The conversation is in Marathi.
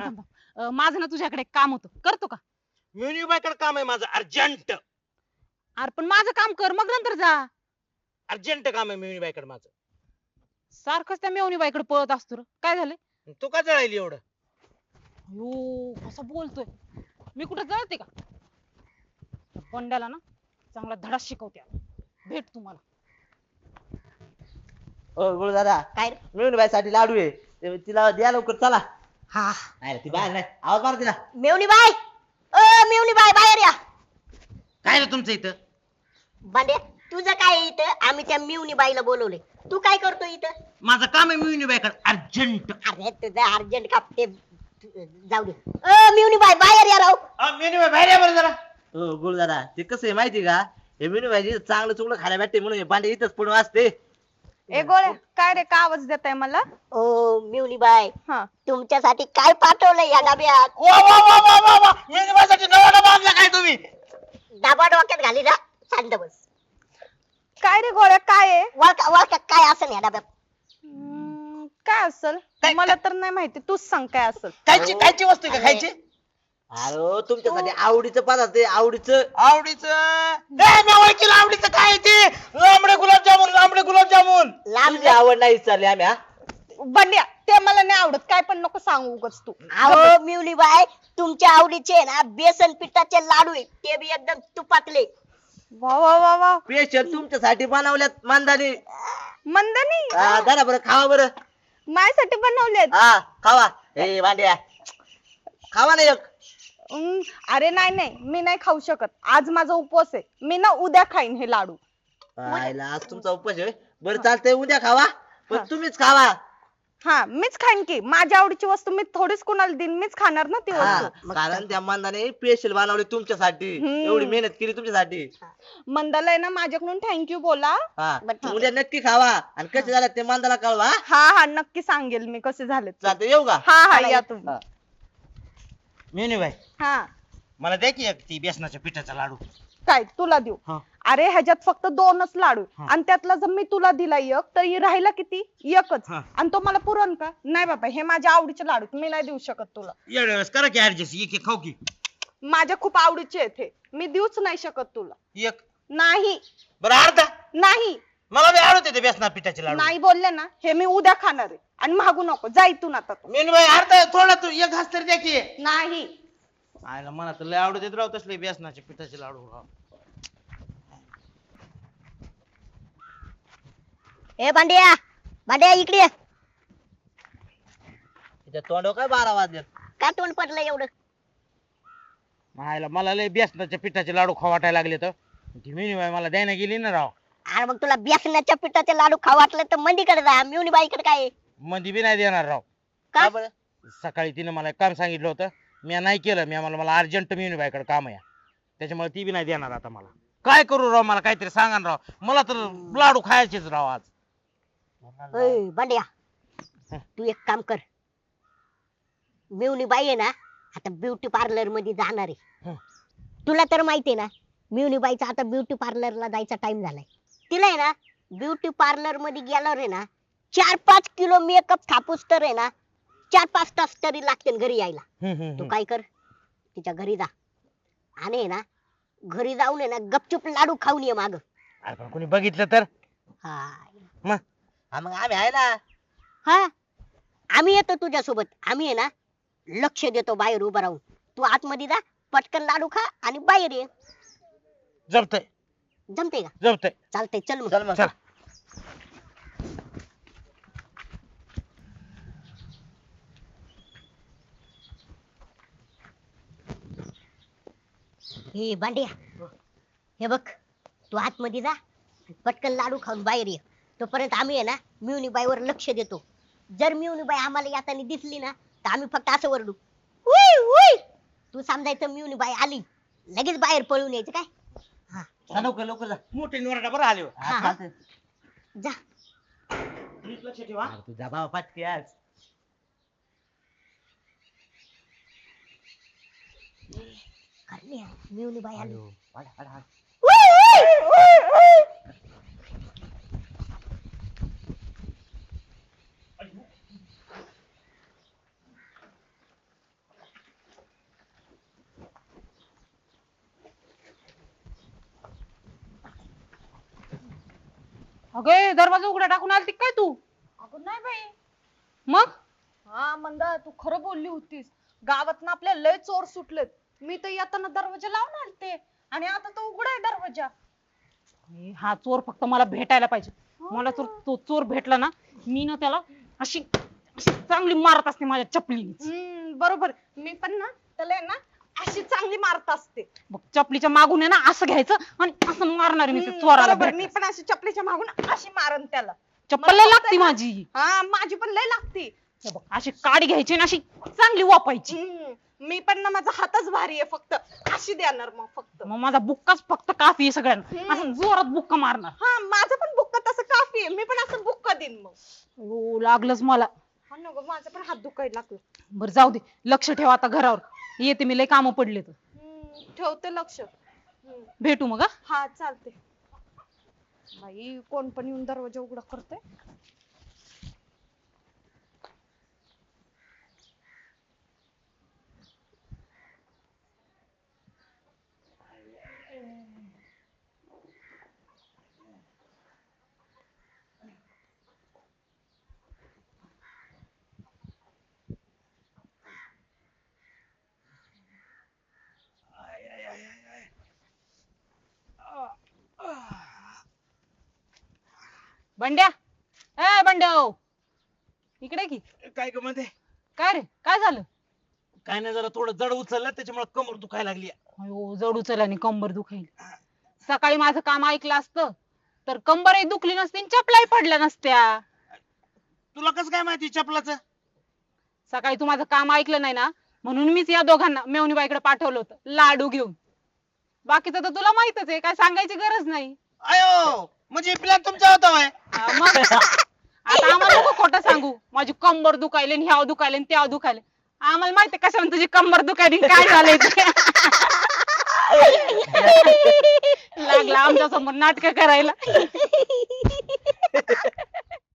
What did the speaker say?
थांब थांब थांब. अं, माझं ना तुझ्याकडे एक काम होतं. करतो का? मेन्यू बायकडे काम आहे माझं अर्जंट. अरे पण माझं काम कर मग नंतर जा. अर्जंट काम आहे मेन्यू बायकडे माझं. सारखंच त्या मेवणी बाईकडे पळत असतो रे. काय झालं तू का जळायली एवढं? अयो कसा बोलतोय. मी कुठं जळते का? त्या बंड्याला ना चांगला धडा शिकवते आता. भेट तुम्हाला. ओ गुरु दादा काय रे? मिळून बाई साठी लाडू आहे. ते तिला द्या लवकर चला. हा नाही रे, ती बाहेर नाही आवाज मार तिला मेवणी बाय अ मेवणी बाय बाहेर या काय रे तुमचं इथं बांडे तुझं काय आहे इथं आम्ही त्या मिवणी बाईला बोलवले तू काय करतो इथं माझं काम आहे मेन्यू बायकडे अर्जंट अरे तुझं अर्जंट कापते जाऊ दे अ मिवणी बाय बाहेर या राव बाय बाहेर या बरं जरा हो गुरु दादा ते कसं आहे माहिती का हे मिळून भाई चांगलं चुकलं खायला भेटते म्हणून हे भांडे इथंच पडून असते ए गोळ्या काय रे का आवाज देताय मला? ओ मिवणी बाय हा. तुमच्यासाठी काय पाठवलंय या डब्यात? वा वा वा वा वा वा. मेन्यू बायसाठी नवा डबा आणला काय तुम्ही? डबा डोक्यात घाली जा. शांत बस. काय रे गोळ्या काय आहे? वळका वळका काय असं या डब्यात? हम्म, काय असल? काय- मला तर नाही माहिती तूच सांग काय असल. खायची खायची वस्तू आहे का? खायची? अरे हो, तुमच्यासाठी आवडीचं पदार्थ आहे आवडीचं. आवडीचं? ए, मी ओळखीला आवडीचं तुझी आवड नाही चालली आम्ही हा? बंड्या ते मला नाही आवडत. काय पण नको सांगू उगच तू. अहो मिवली बाय तुमच्या आवडीचे ना बेसन पिठाचे लाडू आहे ते बी एकदम तुपातले. वा वा वा वा. स्पेशल तुमच्यासाठी बनवल्यात मानधानी मंदानी? हा, धरा बरं खावा बरं. माझ्यासाठी बनवलेत. हा खावा. ए भांड्या. खावा ना एक. अरे नाही नाही मी नाही खाऊ शकत. आज माझा उपवास आहे. मी ना उद्या खाईन हे लाडू. आयला आज तुमचा उपवास आहे होय. बरं चालतंय उद्या खावा. पण हा. तुम्हीच खावा. हा मीच खाईन की. माझ्या आवडीची वस्तू मी थोडीच कुणाला देईन मीच खाणार ना ती हा, वस्तू. कारण त्या मानधाने स्पेशल बनवले तुमच्यासाठी. हम्म. एवढी मेहनत केली तुमच्यासाठी. मंदाला आहे ना माझ्याकडून थँक्यू बोला. हा. बरं, ठीक उद्या नक्की खावा. आणि कसे झाले ते मानधाला कळवा. हा? हा हा नक्की सांगेल मी कसे झाले चालतंय येऊ का? हा हा या. तुम्ही. मेन्यू बाय हा. मला द्या की एक ती बेसनाच्या पिठाचा लाडू. काय तुला देऊ. हा. अरे ह्याच्यात फक्त दोनच लाडू हा. आणि त्यातला जर मी तुला दिला एक तर राहिला किती? एकच. हा. आणि तो मला पुरण का? नाही बाबा हे माझ्या आवडीचे लाडू मी नाही देऊ शकत तुला. एवढ्या वेळेस करा की ऍडजस्ट एक एक खाऊ की. माझ्या खूप आवडीचे आहेत हे. मी देऊच नाही शकत तुला. एक. नाही. बरं अर्धा? नाही. मला बी आवडते ते बेसना पिठाचे लाडू. नाही बोलले ना हे मी उद्या खाणार आहे. आणि मागू नको. जा इथून आता तू. मेनू बाई अर्धा थोडा तू. एक घास तरी द्या की. नाही. आयला मला तर लय आवडते राव तसले बेसनाचे पिठाचे लाडू. राव ए भांड्या भांड्या इकडे ये. तिच्या तोंडावर काय बारा वाजले का तोंड पडलं एवढं? मला लय बेसनाच्या पिठाचे लाडू खवाटायला लागले तर. ती मेनू बाई मला द्यायला गेली ना राव. अरे मग तुला बेसनाच्या पिठाचे लाडू खाऊ वाटलं तर मंदीकडे जा. मिवणी बाईकडे काय आहे? मध्ये बी नाही देणार राव. का? बरं? सकाळी तिने मला एक काम सांगितलं होतं. मी नाही केलं मी मला मला अर्जंट मेनू बाईकडे काम आहे. त्याच्यामुळे ती बी नाही देणार आता मला. काय करू राव? मला काहीतरी सांगा ना राव. मला तर लाडू खायचेच राव आज. ओय, भांड्या. तू एक काम कर. मिवणी बाई आहे ना आता ब्युटी पार्लरमध्ये जाणार आहे. तुला तर माहिती आहे ना मिवणी बाईचा आता ब्युटी पार्लरला जायचा टाइम झालाय. तिला आहे ना ब्युटी पार्लरमध्ये गेल्यावर आहे ना चार पाच किलो मेकअप थापूस तर आहे ना चार पाच तास तरी लागते घरी यायला. तू. काय कर तिच्या घरी जा. आणि आहे ना घरी जाऊन आहे ना गपचूप लाडू खाऊन ये माग. कोणी बघितलं तर? हा हा मग आम्ही आहे ना. हा? आम्ही येतो तुझ्यासोबत. आम्ही आहे ना लक्ष देतो बाहेर उभं राहून. तू आतमध्ये जा पटकन लाडू खा आणि बाहेर ये. जमतंय. जमते का? जमतंय. चालतंय चल मग. चल मग. चल. हे भांड्या हे बघ तू आतमध्ये जा पटकन लाडू खाऊन बाहेर ये. तोपर्यंत आम्ही आहे ना मिवनी बाईवर लक्ष देतो. जर मिवनी बाई आम्हाला येताना दिसली ना तर आम्ही फक्त असं वरडू. उई उई! तू समजायचं मिवनी बाई आली. लगेच बाहेर पळून यायचं काय? लवकर लवकर जा. मोठे निवडा बरं आले हो. हा, हा. चालतंय. जा. नीट लक्ष ठेवा. अरे तुझा बाबा पाटकी आज. करण्या मिवनी बाई आली वाढा, वाढा, वाढा. अगं दरवाजा उघडा टाकून आलती काय तू? अगं नाही बाई. मग? हा मंदा तू खरं बोलली होतीस. गावात ना आपल्या लय चोर सुटलेत. मी तर येताना दरवाजा लावून आलते. आणि आता तो उघडा आहे दरवाजा. ए, हा चोर फक्त मला भेटायला पाहिजे. मला जर तो चोर भेटला ना मी ना त्याला अशी अशी चांगली मारत असते माझ्या चपलीने हम्म बरोबर. मी पण ना त्याला आहे ना अशी चांगली मारत असते. बघ चपलीच्या मागून आहे ना असं घ्यायचं आणि असं मारणार मी त्या हम्म, चोराला बरोबर. मी. पण अशी चपलीच्या मागून अशी मारन त्याला. चप्पल लय लागती माझी. हा माझी पण लय लागती. हे बघ अशी काडी घ्यायची आणि अशी चांगली वापायची. हम्म, मी पण ना माझा हातच भारी आहे फक्त. अशी देणार मग फक्त. मग माझा बुक्काच फक्त काफी आहे सगळ्यांना. असं जोरात बुक्का मारणार. हा माझं पण बुक्का तसं काफी आहे. मी पण असं बुक्का देईन मग. अयो, लागलंच मला. हा ना गं, माझं पण हात दुखायला लागलं. बरं जाऊ दे. लक्ष ठेव आता घरावर. येते मी लय कामं पडले तर ठेवते लक्ष. हम्म, भेटू मग हा? हा चालते बाई कोण पण येऊन दरवाजा उघडा करते बंड्या ए बंड्या ओ. इकडे की? काय ग मध्ये? काय रे काय झालं? काय नाही जरा थोडं जड उचललं त्याच्यामुळे कमर दुखायला लागली. अयो जड उचल आणि कंबर दुखाईल सकाळी माझं काम ऐकलं असतं तर कंबरही दुखली नसती आणि चपलाही पडल्या नसत्या. तुला कसं काय माहिती चपलाचं? सकाळी तू माझं काम ऐकलं नाही ना म्हणून मीच या दोघांना मेवणीबाईकडे पाठवलं होतं लाडू घेऊन. बाकीचं तर तुला माहितच आहे काय सांगायची गरज नाही. अयो! म्हणजे प्लॅन तुमचा होता होय हा, मग? आता आम्हाला नको खोटं सांगू. माझी कंबर दुखायले आणि ह्याव दुखायले आणि त्याव दुखायले. आम्हाला माहिती कशाने तुझी कंबर दुखायली आणि काय झालंय ते. लागला आमच्यासमोर नाटक करायला.